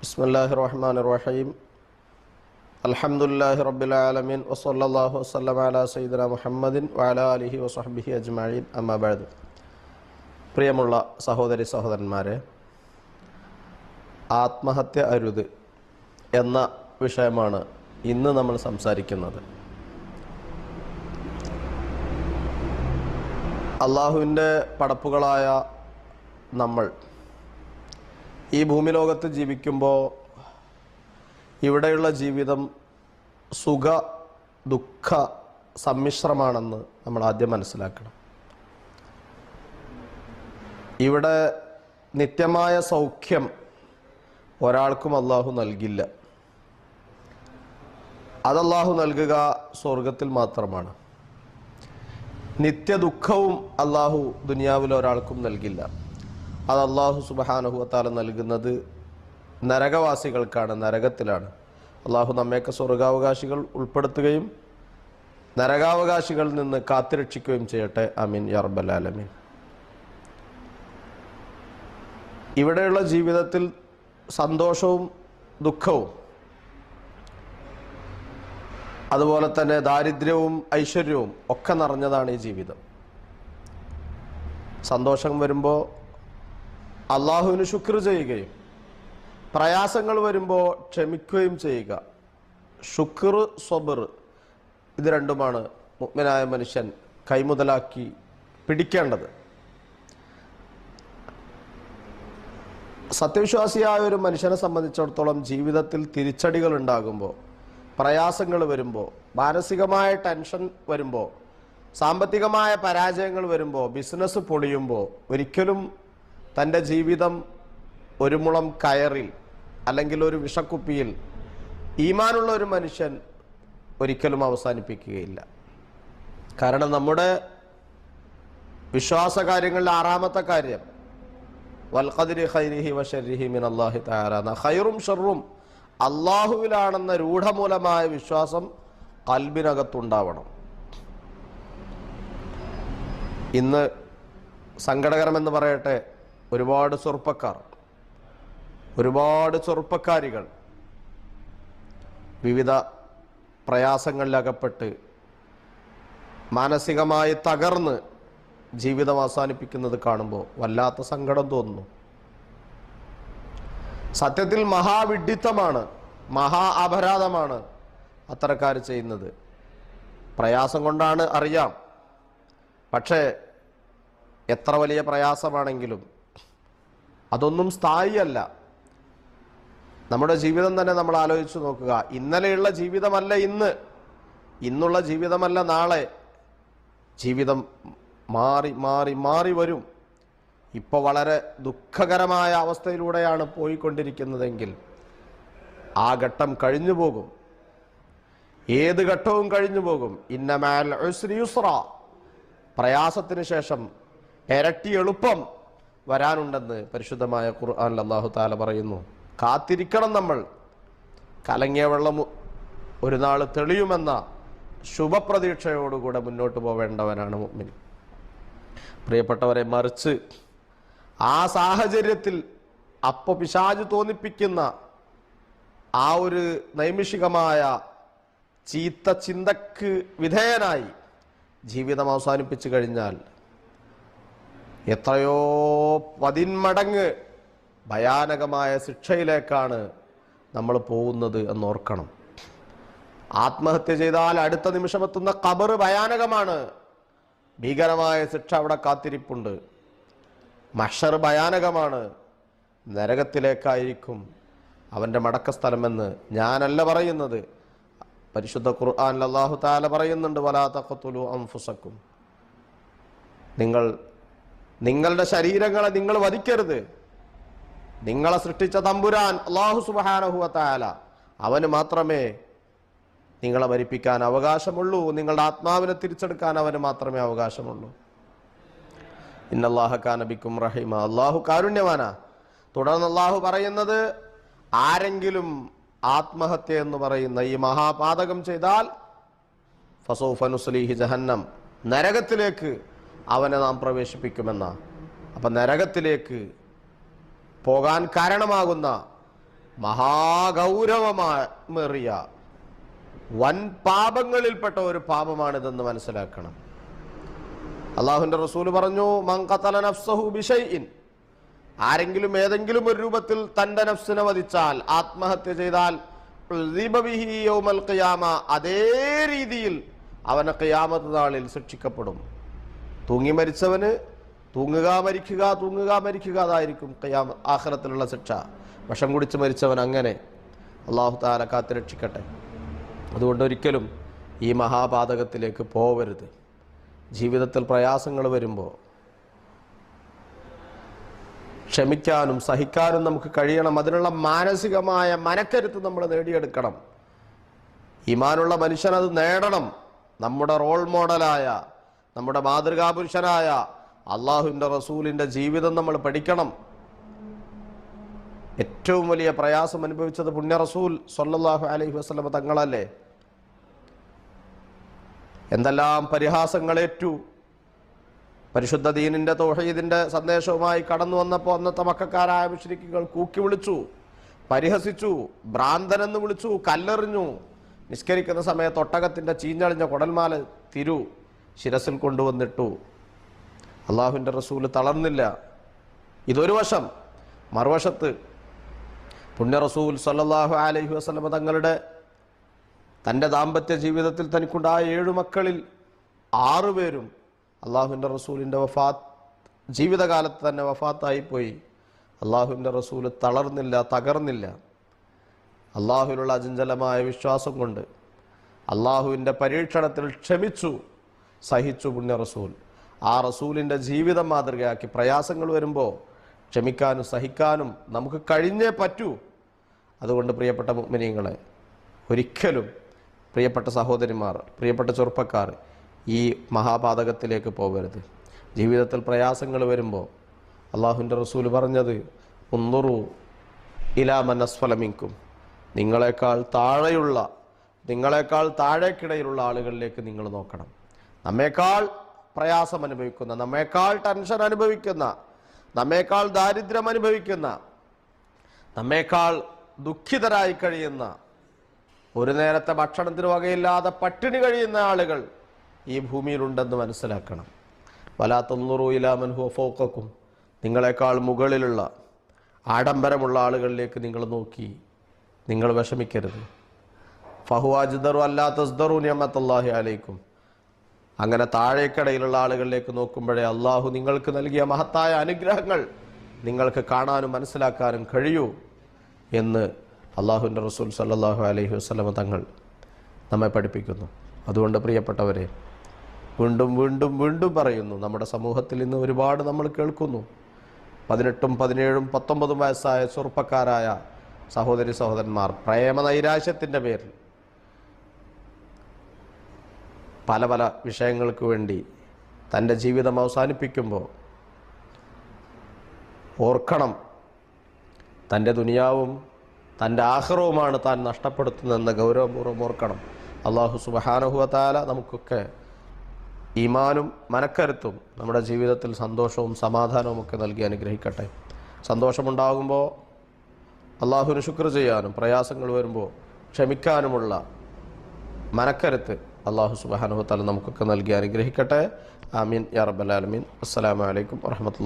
ബിസ്മില്ലാഹി റഹീം അൽഹംദുലില്ലാഹി റബ്ബിൽ ആലമീൻ. അലാ മുഹമ്മദിൻ പ്രിയമുള്ള സഹോദരി സഹോദരന്മാരെ ആത്മഹത്യ അരുത് എന്ന വിഷയമാണ് ഇന്ന് നമ്മൾ സംസാരിക്കുന്നത്. അള്ളാഹുവിന്റെ പടപ്പുകളായ നമ്മൾ ഈ ഭൂമിലോകത്ത് ജീവിക്കുമ്പോൾ ഇവിടെയുള്ള ജീവിതം സുഖ ദുഃഖ സമ്മിശ്രമാണെന്ന് നമ്മൾ ആദ്യം മനസ്സിലാക്കണം. ഇവിടെ നിത്യമായ സൗഖ്യം ഒരാൾക്കും അള്ളാഹു നൽകില്ല. അതല്ലാഹു നൽകുക സ്വർഗത്തിൽ മാത്രമാണ്. നിത്യ ദുഃഖവും അള്ളാഹു ദുനിയാവിൽ ഒരാൾക്കും നൽകില്ല. അത് അള്ളാഹു സുബഹാനുഹുവത്താല നൽകുന്നത് നരകവാസികൾക്കാണ് നരകത്തിലാണ്. അള്ളാഹു നമ്മയൊക്കെ സ്വർഗാവകാശികൾ ഉൾപ്പെടുത്തുകയും നരകാവകാശികളിൽ നിന്ന് കാത്തുരക്ഷിക്കുകയും ചെയ്യട്ടെ. അമീൻ യർബലാലമീൻ ഇവിടെയുള്ള ജീവിതത്തിൽ സന്തോഷവും ദുഃഖവും അതുപോലെ തന്നെ ദാരിദ്ര്യവും ഐശ്വര്യവും ഒക്കെ നിറഞ്ഞതാണ് ഈ ജീവിതം. സന്തോഷം വരുമ്പോൾ അള്ളാഹുവിന് ശുക്ർ ചെയ്യുകയും പ്രയാസങ്ങൾ വരുമ്പോൾ ക്ഷമിക്കുകയും ചെയ്യുക. ശുക്ർ സ്വബർ ഇത് രണ്ടുമാണ് മുഗ്മനായ മനുഷ്യൻ കൈമുതലാക്കി പിടിക്കേണ്ടത്. സത്യവിശ്വാസിയായ ഒരു മനുഷ്യനെ സംബന്ധിച്ചിടത്തോളം ജീവിതത്തിൽ തിരിച്ചടികൾ ഉണ്ടാകുമ്പോൾ പ്രയാസങ്ങൾ വരുമ്പോൾ മാനസികമായ ടെൻഷൻ വരുമ്പോൾ സാമ്പത്തികമായ പരാജയങ്ങൾ വരുമ്പോൾ ബിസിനസ് പൊളിയുമ്പോൾ ഒരിക്കലും തന്റെ ജീവിതം ഒരു മുളം കയറിൽ അല്ലെങ്കിൽ ഒരു വിഷക്കുപ്പിയിൽ ഈമാനുള്ള ഒരു മനുഷ്യൻ ഒരിക്കലും അവസാനിപ്പിക്കുകയില്ല. കാരണം നമ്മുടെ വിശ്വാസ കാര്യങ്ങളിൽ ആറാമത്തെ കാര്യം വൽഖദിരി ഖൈരിഹി വഷരിഹി മിൻ അള്ളാഹി തആല. ഖൈറും ഷെറും അള്ളാഹുവിലാണെന്ന രൂഢമൂലമായ വിശ്വാസം കൽബിനകത്തുണ്ടാവണം. ഇന്ന് സങ്കടകരമെന്ന് പറയട്ടെ ഒരുപാട് ചെറുപ്പക്കാർ ഒരുപാട് ചെറുപ്പക്കാരികൾ വിവിധ പ്രയാസങ്ങളിലകപ്പെട്ട് മാനസികമായി തകർന്ന് ജീവിതം അവസാനിപ്പിക്കുന്നത് കാണുമ്പോൾ വല്ലാത്ത സങ്കടം തോന്നുന്നു. സത്യത്തിൽ മഹാവിഡിത്തമാണ് മഹാ അപരാധമാണ് അത്തരക്കാർ ചെയ്യുന്നത്. പ്രയാസം കൊണ്ടാണ് അറിയാം. പക്ഷേ എത്ര വലിയ പ്രയാസമാണെങ്കിലും അതൊന്നും സ്ഥായിയല്ല. നമ്മുടെ ജീവിതം തന്നെ നമ്മൾ ആലോചിച്ച് നോക്കുക. ഇന്നലെയുള്ള ജീവിതമല്ല ഇന്ന്. ഇന്നുള്ള ജീവിതമല്ല നാളെ. ജീവിതം മാറി മാറി മാറി വരും. ഇപ്പോൾ വളരെ ദുഃഖകരമായ അവസ്ഥയിലൂടെയാണ് പോയിക്കൊണ്ടിരിക്കുന്നതെങ്കിൽ ആ ഘട്ടം കഴിഞ്ഞു പോകും. ഏത് ഘട്ടവും കഴിഞ്ഞു പോകും. ഇന്നമാൽ യുസ്ര പ്രയാസത്തിന് ശേഷം ഇരട്ടി എളുപ്പം വരാനുണ്ടെന്ന് പരിശുദ്ധമായ ഖുർആൻ അള്ളാഹു താല പറയുന്നു. കാത്തിരിക്കണം നമ്മൾ. കലങ്ങിയ വെള്ളം ഒരു നാൾ തെളിയുമെന്ന ശുഭപ്രതീക്ഷയോടുകൂടെ മുന്നോട്ട് പോവേണ്ടവനാണ് മുഅ്മിൻ. പ്രിയപ്പെട്ടവരെ മറിച്ച് ആ സാഹചര്യത്തിൽ അപ്പൊ പിശാജ് തോന്നിപ്പിക്കുന്ന ആ ഒരു നൈമിഷികമായ ചീത്ത ചിന്തക്ക് വിധേയനായി ജീവിതം അവസാനിപ്പിച്ചു കഴിഞ്ഞാൽ എത്രയോ പതിന്മടങ്ങ് ഭയാനകമായ ശിക്ഷയിലേക്കാണ് നമ്മൾ പോകുന്നത് എന്നോർക്കണം. ആത്മഹത്യ ചെയ്താൽ അടുത്ത നിമിഷം എത്തുന്ന കബർ ഭയാനകമാണ്. ഭീകരമായ ശിക്ഷ അവിടെ കാത്തിരിപ്പുണ്ട്. മഷർ ഭയാനകമാണ്. നരകത്തിലേക്കായിരിക്കും അവന്റെ മടക്ക സ്ഥലമെന്ന് ഞാനല്ല പറയുന്നത്. പരിശുദ്ധ ഖുർആാൻ അള്ളാഹു താല പറയുന്നുണ്ട് വലാ തഖത്തുലു അംഫുസക്കും നിങ്ങൾ നിങ്ങളുടെ ശരീരങ്ങളെ നിങ്ങൾ വധിക്കരുത്. നിങ്ങളെ സൃഷ്ടിച്ച തമ്പുരാൻ അള്ളാഹു സുബഹാനഹുവ താല അവന് മാത്രമേ നിങ്ങളെ മരിപ്പിക്കാൻ അവകാശമുള്ളൂ. നിങ്ങളുടെ ആത്മാവിനെ തിരിച്ചെടുക്കാൻ അവന് മാത്രമേ അവകാശമുള്ളൂ. ഇന്നല്ലാഹക്കാനബിക്കും റഹിമ. അള്ളാഹു കാരുണ്യവാനാ. തുടർന്ന് അള്ളാഹു പറയുന്നത് ആരെങ്കിലും ആത്മഹത്യ എന്ന് പറയുന്ന ഈ മഹാപാതകം ചെയ്താൽ ഫസോഫനുസ്ലീഹി ജഹന്നം നരകത്തിലേക്ക് അവനെ നാം പ്രവേശിപ്പിക്കുമെന്ന. അപ്പം നരകത്തിലേക്ക് പോകാൻ കാരണമാകുന്ന മഹാഗൗരവമേറിയ വൻ പാപങ്ങളിൽപ്പെട്ട ഒരു പാപമാണിതെന്ന് മനസ്സിലാക്കണം. അള്ളാഹുവിന്റെ റസൂൽ പറഞ്ഞു മങ്കത്തല നഫ്സഹു ബിഷൈൻ ആരെങ്കിലും ഏതെങ്കിലും ഒരു രൂപത്തിൽ തന്റെ നഫ്സിനെ വധിച്ചാൽ ആത്മഹത്യ ചെയ്താൽ അതേ രീതിയിൽ അവനെ ഖിയാമത്ത് നാളിൽ ശിക്ഷിക്കപ്പെടും. തൂങ്ങി മരിച്ചവന് തൂങ്ങുക മരിക്കുക തൂങ്ങുക മരിക്കുക അതായിരിക്കും കയ്യാമ ആഹ്റത്തിലുള്ള ശിക്ഷ. വിഷം കുടിച്ച് മരിച്ചവൻ അങ്ങനെ. അള്ളാഹു താല കാത്തുരക്ഷിക്കട്ടെ അതുകൊണ്ട് ഒരിക്കലും ഈ മഹാപാതകത്തിലേക്ക് പോവരുത്. ജീവിതത്തിൽ പ്രയാസങ്ങൾ വരുമ്പോൾ ക്ഷമിക്കാനും സഹിക്കാനും നമുക്ക് കഴിയണം. അതിനുള്ള മാനസികമായ മനക്കരുത്ത് നമ്മൾ നേടിയെടുക്കണം. ഈമാനുള്ള മനുഷ്യൻ അത് നേടണം. നമ്മുടെ റോൾ മോഡലായ നമ്മുടെ മാതൃകാപുരുഷനായ അള്ളാഹുവിന്റെ റസൂലിന്റെ ജീവിതം നമ്മൾ പഠിക്കണം. ഏറ്റവും വലിയ പ്രയാസം അനുഭവിച്ചത് പുണ്യ റസൂൽ സൊല്ലാഹു അലൈഹി വസ്ലമ തങ്ങളല്ലേ? എന്തെല്ലാം പരിഹാസങ്ങളേറ്റു? പരിശുദ്ധ ദീനിന്റെ തോഹീദിന്റെ സന്ദേശവുമായി കടന്നു വന്നപ്പോൾ അന്നത്തെ മക്കാരായ മുഷ്രിക്കുകൾ കൂക്കി വിളിച്ചു പരിഹസിച്ചു ഭ്രാന്തനെന്ന് വിളിച്ചു കല്ലെറിഞ്ഞു. നിസ്കരിക്കുന്ന സമയത്ത് ഒട്ടകത്തിന്റെ ചീഞ്ഞളിഞ്ഞ കുടൽമാല തിരു. ശിരസിൽ കൊണ്ടുവന്നിട്ടു. അള്ളാഹുവിന്റെ റസൂൽ തളർന്നില്ല. ഇതൊരു വശം. മറുവശത്ത് പുണ്യ റസൂൽ സല്ലാഹു അലഹി വസ്ലമ തങ്ങളുടെ തന്റെ ദാമ്പത്യ ജീവിതത്തിൽ തനിക്കുണ്ടായ ഏഴു മക്കളിൽ ആറുപേരും അള്ളാഹുവിന്റെ റസൂലിന്റെ വഫാത്ത് ജീവിതകാലത്ത് തന്നെ വഫാത്തായിപ്പോയി. അള്ളാഹുവിന്റെ റസൂൽ തളർന്നില്ല തകർന്നില്ല. അള്ളാഹുവിലുള്ള അചഞ്ചലമായ വിശ്വാസം കൊണ്ട് അള്ളാഹുവിന്റെ പരീക്ഷണത്തിൽ ക്ഷമിച്ചു. സഹിച്ചു പുണ്യ റസൂൽ ആ റസൂലിന്റെ ജീവിതം മാതൃകയാക്കി പ്രയാസങ്ങൾ വരുമ്പോൾ ക്ഷമിക്കാനും സഹിക്കാനും നമുക്ക് കഴിഞ്ഞേ പറ്റൂ. അതുകൊണ്ട് പ്രിയപ്പെട്ട മുഗ്മിനിയങ്ങളെ ഒരിക്കലും പ്രിയപ്പെട്ട സഹോദരിമാർ പ്രിയപ്പെട്ട ചെറുപ്പക്കാർ ഈ മഹാപാതകത്തിലേക്ക് പോകരുത്. ജീവിതത്തിൽ പ്രയാസങ്ങൾ വരുമ്പോൾ അള്ളാഹുവിന്റെ റസൂൽ പറഞ്ഞത് ഒന്നുറു ഇലാ മനസ്ഫലമിക്കും നിങ്ങളെക്കാൾ താഴെയുള്ള നിങ്ങളെക്കാൾ താഴേക്കിടയിലുള്ള ആളുകളിലേക്ക് നിങ്ങൾ നോക്കണം. നമ്മേക്കാൾ പ്രയാസം അനുഭവിക്കുന്ന നമ്മേക്കാൾ ടെൻഷൻ അനുഭവിക്കുന്ന നമ്മേക്കാൾ ദാരിദ്ര്യം അനുഭവിക്കുന്ന നമ്മേക്കാൾ ദുഃഖിതരായി കഴിയുന്ന ഒരു നേരത്തെ ഭക്ഷണത്തിന് വകയില്ലാതെ പട്ടിണി കഴിയുന്ന ആളുകൾ ഈ ഭൂമിയിലുണ്ടെന്ന് മനസ്സിലാക്കണം. വലാത്തൊന്നുറു ഇലാമൻ ഹുഫോക്കും നിങ്ങളെക്കാൾ മുകളിലുള്ള ആഡംബരമുള്ള ആളുകളിലേക്ക് നിങ്ങൾ നോക്കി നിങ്ങൾ വിഷമിക്കരുത്. ഫഹുവാജിദറു അല്ലാത്തസ്ദറു നിയമത്തല്ലാഹി അലൈക്കും. അങ്ങനെ താഴേക്കടയിലുള്ള ആളുകളിലേക്ക് നോക്കുമ്പോഴേ അള്ളാഹു നിങ്ങൾക്ക് നൽകിയ മഹത്തായ അനുഗ്രഹങ്ങൾ നിങ്ങൾക്ക് കാണാനും മനസ്സിലാക്കാനും കഴിയൂ എന്ന് അള്ളാഹുവിന്റെ റസൂൽ സല്ലാഹു അലൈഹി വസ്ലമ തങ്ങൾ നമ്മെ പഠിപ്പിക്കുന്നു. അതുകൊണ്ട് പ്രിയപ്പെട്ടവരെ വീണ്ടും വീണ്ടും വീണ്ടും പറയുന്നു നമ്മുടെ സമൂഹത്തിൽ ഇന്ന് ഒരുപാട് നമ്മൾ കേൾക്കുന്നു. പതിനെട്ടും പതിനേഴും പത്തൊമ്പതും വയസ്സായ ചെറുപ്പക്കാരായ സഹോദരി സഹോദരന്മാർ പ്രേമ നൈരാശ്യത്തിന്റെ പേരിൽ പല പല വിഷയങ്ങൾക്ക് വേണ്ടി തന്റെ ജീവിതം അവസാനിപ്പിക്കുമ്പോൾ ഓർക്കണം തന്റെ ദുനിയാവും തന്റെ ആഹ്റവുമാണ് താൻ നഷ്ടപ്പെടുത്തുന്നതെന്ന് ഗൗരവപൂർവം ഓർക്കണം. അള്ളാഹു സുബഹാനഹുവത്താല നമുക്കൊക്കെ ഈമാനും മനക്കരുത്തും നമ്മുടെ ജീവിതത്തിൽ സന്തോഷവും സമാധാനവും ഒക്കെ നൽകി അനുഗ്രഹിക്കട്ടെ. സന്തോഷമുണ്ടാകുമ്പോൾ അള്ളാഹുവിന് ശുക്ർ ചെയ്യാനും പ്രയാസങ്ങൾ വരുമ്പോൾ ക്ഷമിക്കാനുമുള്ള മനക്കരുത്ത് അള്ളാഹു സുബാനുഹത്താല നമുക്കൊക്കെ നൽകി അനുഗ്രഹിക്കട്ടെ. ആമീൻ. യാ റബ്ബൽ ആലമീൻ. അസ്സലാമു അലൈക്കും വറഹമത്തുള്ള